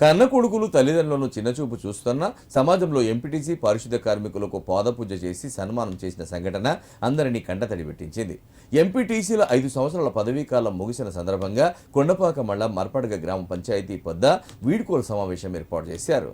కన్న కొడుకులు తల్లిదండ్రులను చిన్నచూపు చూస్తున్న సమాజంలో ఎంపీటీసీ పారిశుద్ధ కార్మికులకు పాదపూజ చేసి సన్మానం చేసిన సంఘటన అందరినీ కంటతడి పెట్టించింది. ఎంపీటీసీల ఐదు సంవత్సరాల పదవీ కాలం ముగిసిన సందర్భంగా కొండపాక మండలం మర్పడగ గ్రామ పంచాయతీ వద్ద వీడ్కోలు సమావేశం ఏర్పాటు చేశారు.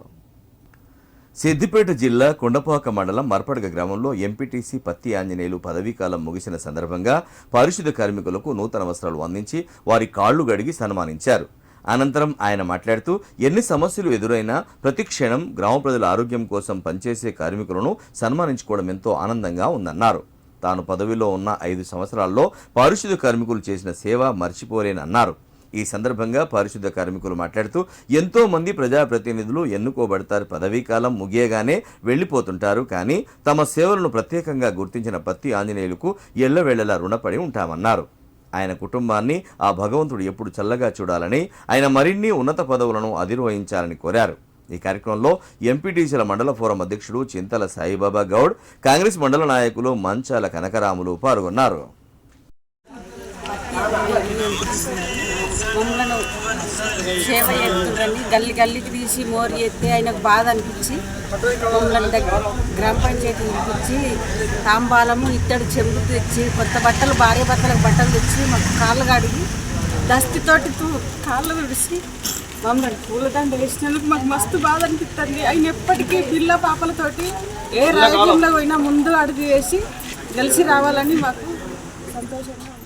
సిద్దిపేట జిల్లా కొండపాక మండలం మర్పడగ గ్రామంలో ఎంపీటీసీ పత్తి ఆంజనేయులు పదవీకాలం ముగిసిన సందర్భంగా పారిశుద్ధ కార్మికులకు నూతన వస్త్రాలు అందించి వారి కాళ్ళు గడిగి సన్మానించారు. అనంతరం ఆయన మాట్లాడుతూ ఎన్ని సమస్యలు ఎదురైనా ప్రతి క్షణం గ్రామ ప్రజల ఆరోగ్యం కోసం పనిచేసే కార్మికులను సన్మానించుకోవడం ఎంతో ఆనందంగా ఉందన్నారు. తాను పదవిలో ఉన్న ఐదు సంవత్సరాల్లో పారిశుద్ధ కార్మికులు చేసిన సేవ మర్చిపోలేనన్నారు ఈ సందర్భంగా పారిశుద్ధ కార్మికులు మాట్లాడుతూ ఎంతో మంది ప్రజాప్రతినిధులు ఎన్నుకోబడతారు. పదవీ కాలం ముగియగానే వెళ్ళిపోతుంటారు. కానీ తమ సేవలను ప్రత్యేకంగా గుర్తించిన పత్తి ఆంజనేయులకు ఎల్లవేళలా రుణపడి ఉంటామన్నారు. ఆయన కుటుంబాన్ని ఆ భగవంతుడు ఎప్పుడు చల్లగా చూడాలని ఆయన మరిన్ని ఉన్నత పదవులను అధిరోహించాలని కోరారు. ఈ కార్యక్రమంలో ఎంపీటీసీల మండల ఫోరం అధ్యక్షుడు చింతల సాయిబాబా గౌడ్ కాంగ్రెస్ మండల నాయకులు మంచాల కనకరాములు పాల్గొన్నారు. మమ్మలను సేవ చేస్తుండీ గల్లి గల్లికి తీసి మోరు చేస్తే ఆయనకు బాధ అనిపించి మమ్మల్ని దగ్గర గ్రామ పంచాయతీ పిలిపించి తాంబాలము ఇత్తడి చెంబు తెచ్చి కొత్త బట్టలు భార్య భర్తలకు బట్టలు తెచ్చి మాకు కాళ్ళు కడిగి దస్తితోటి కాళ్ళు విడిచి మమ్మల్ని పూలదండ వేసినందుకు మాకు మస్తు బాధ అనిపిస్తుంది ఆయన ఎప్పటికీ పిల్ల పాపలతోటి ఏ రాజకీయంలో పోయినా ముందు అడుగు వేసి గెలిచి రావాలని మాకు సంతోషంగా